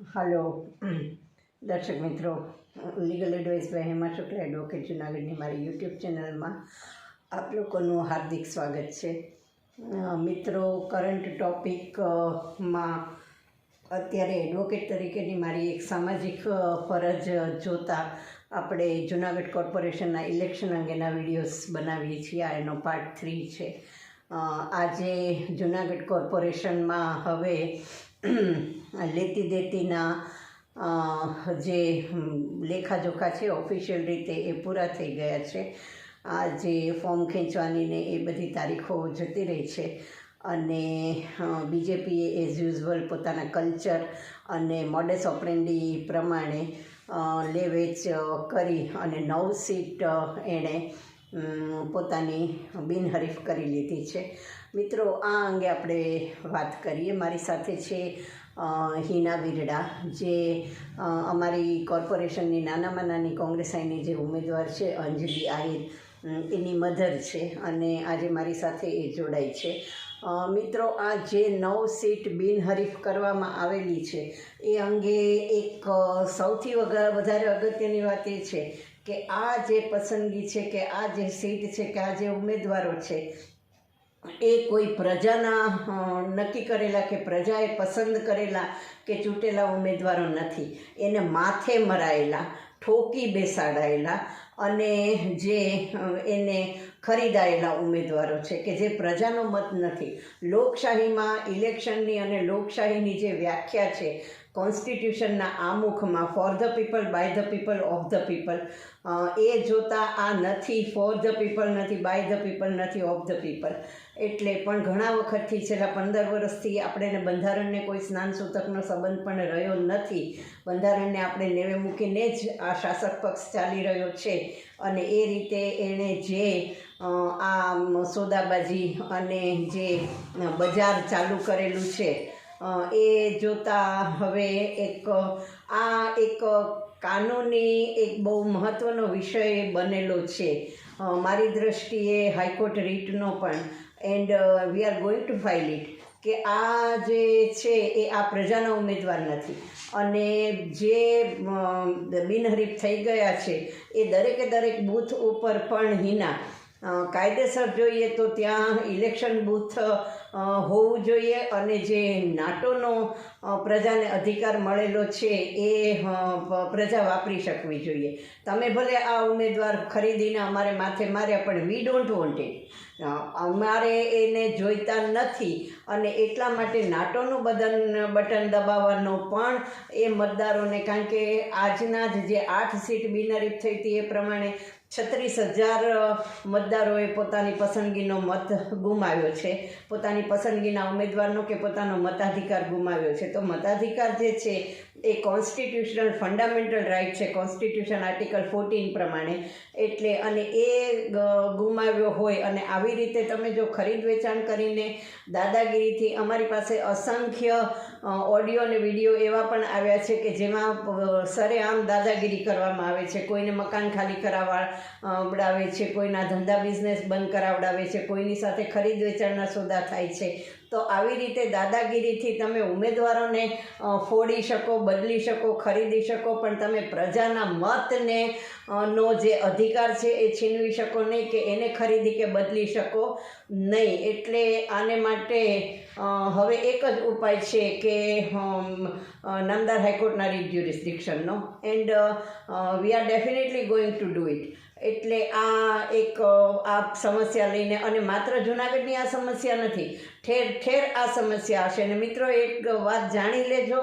Hello. દર્શક મિત્રો legal advice by Hema Shukla advocate જુનાગઢની મારી યુટ્યુબ ચેનલમાં આપ લોકોનું હાર્દિક સ્વાગત છે. મિત્રો કરંટ ટોપિકમાં અત્યારે એડવોકેટ તરીકેની મારી એક સામાજિક ફરજ જોતા આપણે જુનાગઢ કોર્પોરેશનના ઇલેક્શન અંગેના વિડીયોઝ બનાવીએ છીએ. આ એનો પાર્ટ થ્રી છે. આજે જુનાગઢ કોર્પોરેશનમાં હવે લેતી દેતીના જે લેખાજોખા છે ઓફિશિયલ રીતે એ પૂરા થઈ ગયા છે. આ જે ફોર્મ ખેંચવાની ને એ બધી તારીખો જતી રહી છે. અને બીજેપીએ એઝ યુઝવલ પોતાના કલ્ચર અને મોડેસ ઓપરેન્ડી પ્રમાણે અ, લે વેચ અ, કરી અને નવ સીટ એણે પોતાની બિનહરીફ કરી લીધી છે. મિત્રો, આ અંગે આપણે વાત કરીએ. મારી સાથે છે હિના વિરડા જે અમારી કોર્પોરેશનની નાનામાં નાની કોંગ્રેસાઈની જે ઉમેદવાર છે, અંજલિ આહિર એની મધર છે અને આજે મારી સાથે એ જોડાઈ છે. મિત્રો, આ જે નવ સીટ બિનહરીફ કરવામાં આવેલી છે, એ અંગે એક સૌથી વધારે અગત્યની વાત એ છે કે આ જે પસંદગી છે કે આ જે સીટ છે કે આ જે ઉમેદવારો છે, એ કોઈ પ્રજાના નક્કી કરેલા કે પ્રજાએ પસંદ કરેલા કે ચૂંટેલા ઉમેદવારો નથી. એને માથે મરાયેલા ઠોકી બેસાડાયેલા અને જે એને ખરીદાયેલા ઉમેદવારો છે કે જે પ્રજાનો મત નથી. લોકશાહીમાં ઇલેક્શનની અને લોકશાહીની જે વ્યાખ્યા છે, કોન્સ્ટિટ્યુશનના આમુખમાં for the people by the people of the people એ જોતાં આ નથી ફોર ધ પીપલ નથી બાય ધ પીપલ નથી ઓફ ધ પીપલ એટલે પણ ઘણા વખતથી છેલ્લા પંદર વર્ષથી આપણે બંધારણને કોઈ સ્નાન સૂતકનો સંબંધ પણ રહ્યો નથી. બંધારણને આપણે નેવે મૂકીને જ આ શાસક પક્ષ ચાલી રહ્યો છે અને એ રીતે એણે જે આ સોદાબાજી અને જે બજાર ચાલુ કરેલું છે એ જોતાં હવે એક, આ એક કાનૂની એક બહુ મહત્ત્વનો વિષય બનેલો છે. મારી દ્રષ્ટિએ હાઈકોર્ટ રીટનો પણ, and we are going to file it. કે આ જે છે એ આ પ્રજાના ઉમેદવાર નથી. અને જે બિનહરીફ થઈ ગયા છે, એ દરેકે દરેક બૂથ ઉપર પણ હિના. કાયદેસર જોઈએ તો ત્યાં ઇલેક્શન બૂથ હોવું જોઈએ અને જે નાટોનો પ્રજાને અધિકાર મળેલો છે એ પ્રજા વાપરી શકવી જોઈએ. તમે ભલે આ ઉમેદવાર ખરીદીને અમારે માથે માર્યા પણ વી ડોન્ટ વોન્ટ ઇટ અમારે એને જોઈતા નથી અને એટલા માટે નાટોનું બદન, બટન દબાવવાનો પણ એ મતદારોને, કારણ કે આજના જ જે આઠ સીટ બિનહરીફ થઈ હતી એ પ્રમાણે છત્રીસ હજાર મતદારોએ પોતાની પસંદગીનો મત ગુમાવ્યો છે. પોતાની પસંદગીના ઉમેદવારનો કે પોતાનો મતાધિકાર ગુમાવ્યો છે. તો મતાધિકાર જે છે, એ કોન્સ્ટિટ્યુશનલ ફંડામેન્ટલ રાઇટ છે. કોન્સ્ટિટ્યુશન આર્ટિકલ ફોર્ટીન પ્રમાણે. એટલે અને એ ગુમાવ્યો હોય અને આવી રીતે તમે જો ખરીદ વેચાણ કરીને દાદાગીરીથી અમારી પાસે અસંખ્ય ઓડિયો અને વીડિયો એવા પણ આવ્યા છે કે જેમાં સરેઆમ દાદાગીરી કરવામાં આવે છે. કોઈને મકાન ખાલી કરાવડાવે છે, કોઈના ધંધા બિઝનેસ બંધ કરાવડાવે છે, કોઈની સાથે ખરીદ વેચાણના સોદા થાય છે. તો આવી રીતે દાદાગીરીથી તમે ઉમેદવારોને ફોડી શકો, બદલી શકો, ખરીદી શકો, પણ તમે પ્રજાના મતને નો જે અધિકાર છે એ છીનવી શકો નહીં કે એને ખરીદી કે બદલી શકો નહીં. એટલે આને માટે હવે એક જ ઉપાય છે કે નામદાર હાઈકોર્ટના writ and we are definitely going to do it એટલે આ એક આ સમસ્યા લઈને અને માત્ર જુનાગઢની આ સમસ્યા નથી ઠેર ઠેર આ સમસ્યા હશે. અને મિત્રો, એક વાત જાણી લેજો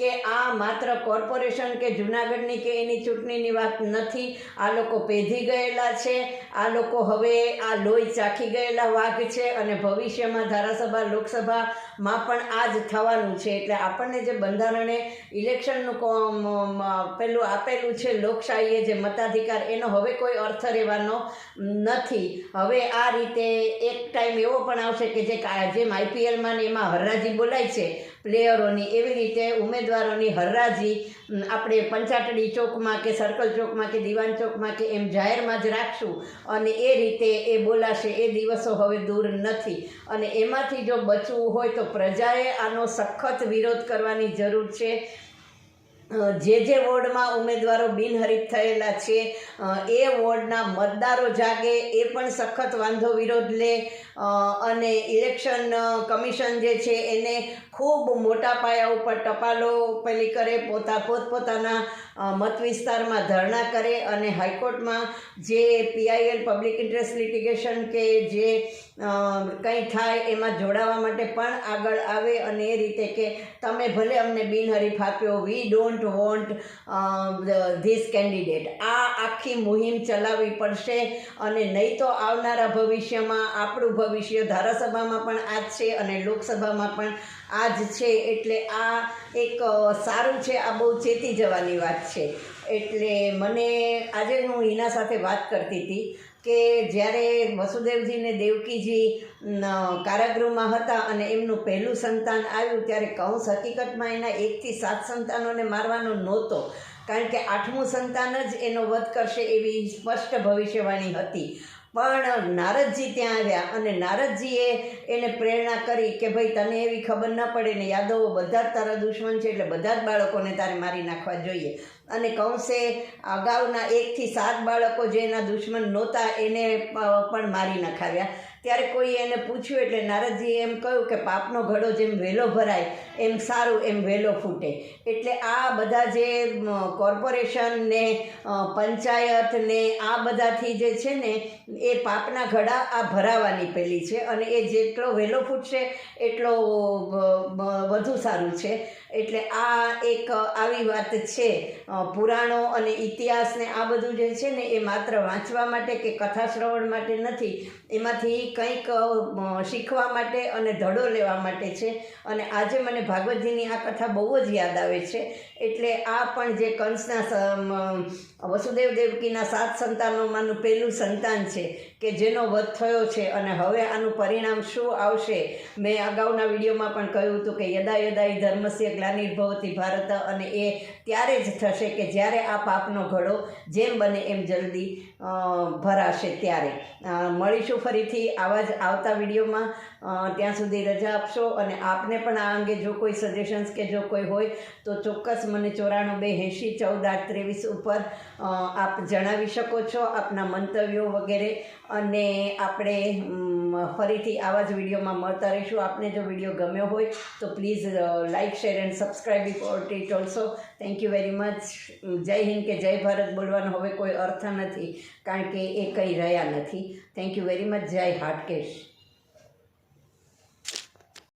કે આ માત્ર કોર્પોરેશન કે જુનાગઢની કે એની ચૂંટણીની વાત નથી, આ લોકો પેધી ગયેલા છે, આ લોકો હવે આ લોહી ચાખી ગયેલા વાઘ છે અને ભવિષ્યમાં ધારાસભા, લોકસભામાં પણ આ જ થવાનું છે. એટલે આપણને જે બંધારણે ઇલેક્શનનું પેલું આપેલું છે લોકશાહીએ જે મતાધિકાર, એનો હવે કોઈ અર્થ રહેવાનો નથી. હવે આ રીતે એક ટાઈમ એવો પણ આવશે કે જે જેમ આઈપીએલમાં ને એમાં હરરાજી બોલાય છે પ્લેયરોની એવી રીતે ઉમેદવારોની હરરાજી આપણે પંચાટડી ચોકમાં કે સર્કલ ચોકમાં કે દિવાન ચોકમાં કે એમ જાહેરમાં જ રાખશું. અને એ રીતે એ બોલાશે, એ દિવસો હવે દૂર નથી. અને એમાંથી જો બચવું હોય તો પ્રજાએ આનો સખત વિરોધ કરવાની જરૂર છે. જે જે વોર્ડમાં ઉમેદવારો બિનહરીફ થયેલા છે એ વોર્ડના મતદારો જાગે, એ પણ સખત વાંધો વિરોધ લે અને ઇલેક્શન કમિશન જે છે એને ખૂબ મોટા પાયા ઉપર ટપાલો પેલી કરે, પોતા પોતપોતાના મત વિસ્તારમાં ધરણા કરે અને હાઈકોર્ટમાં જે પીઆઈએલ પબ્લિક ઇન્ટરેસ્ટ લિટિગેશન કે જે કંઈ થાય એમાં જોડાવા માટે પણ આગળ આવે અને એ રીતે કે તમે ભલે અમને બિનહરીફ આપ્યો we don't want this candidate આ આખી મુહિમ ચલાવવી પડશે અને નહીં તો આવનારા ભવિષ્યમાં, આપણું ભવિષ્ય ધારાસભામાં પણ આ જ છે અને લોકસભામાં પણ આ જ છે. એટલે આ એક સારું છે, આ બહુ ચેતી જવાની વાત છે. એટલે મને આજે હું હિના સાથે વાત કરતી હતી. કે જ્યારે વસુદેવજીને દેવકીજી કારાગૃહમાં હતા અને એમનું પહેલું સંતાન આવ્યું ત્યારે કંસ હકીકતમાં એના એકથી સાત સંતાનોને મારવાનો નહોતો. કારણ કે આઠમું સંતાન જ એનો વધ કરશે એવી સ્પષ્ટ ભવિષ્યવાણી હતી. પણ નારદજી ત્યાં આવ્યા અને નારદજીએ એને પ્રેરણા કરી કે ભાઈ તને એવી ખબર ન પડે ને યાદવો બધા જ તારા દુશ્મન છે એટલે બધા જ બાળકોને તારે મારી નાખવા જોઈએ. અને કંસે અગાઉના એકથી સાત બાળકો જે એના દુશ્મન નહોતા એને પણ મારી નખાવ્યા. ત્યારે કોઈ એને પૂછ્યું એટલે નારદજીએ એમ કહ્યું કે પાપનો ઘડો જેમ વહેલો ભરાય, એમ સારું એમ વહેલો ફૂટે. એટલે આ બધા જે કોર્પોરેશન ને પંચાયત ને આ બધાથી જે છે ને, એ પાપના ઘડા આ ભરાવાની પેલી છે અને એ જેટલો વહેલો ફૂટશે, એટલો વધુ સારું છે. એટલે આ એક આવી વાત છે. પુરાણો અને ઇતિહાસને આ બધું જે છે ને એ માત્ર વાંચવા માટે કે કથા શ્રવણ માટે નથી, એમાંથી કંઈક શીખવા માટે અને ધડો લેવા માટે છે. અને આજે મને ભાગવતજીની આ કથા બહુ જ યાદ આવે છે. એટલે આ પણ જે કંસના વસુદેવ દેવકીના સાત સંતાનોમાંનું પહેલું સંતાન છે કે જેનો વધ થયો છે અને હવે આનું પરિણામ શું આવશે, મેં અગાઉના વિડીયોમાં પણ કહ્યું હતું કે યદા યદા ધર્મસ્ય ગ્લાનિર્ભવતી ભારત અને એ ત્યારે જ થશે કે જ્યારે આ પાપનો ઘડો જેમ બને એમ જલ્દી ભરાશે ત્યારે. મળીશું ફરીથી આવા જ આવતા વિડીયોમાં. ત્યાં સુધી રજા આપશો અને આપને પણ આ અંગે જો કોઈ સજેશન્સ કે જો કોઈ હોય તો ચોક્કસ મને ચોરાણું બે એંશી ચૌદ આઠ ત્રેવીસ ઉપર આપ જણાવી શકો છો આપના મંતવ્યો વગેરે અને આપણે ફરીથી આવા જ વિડીયોમાં મળતા રહીશું. આપને જો વીડિયો ગમ્યો હોય, તો please like share and subscribe it it also. Thank you very much Jai Hind કે જય ભારત બોલવાનો હવે કોઈ અર્થ નથી, કારણ કે એ કંઈ રહ્યા નથી. થેન્ક યુ વેરી મચ જય હાટકેશ.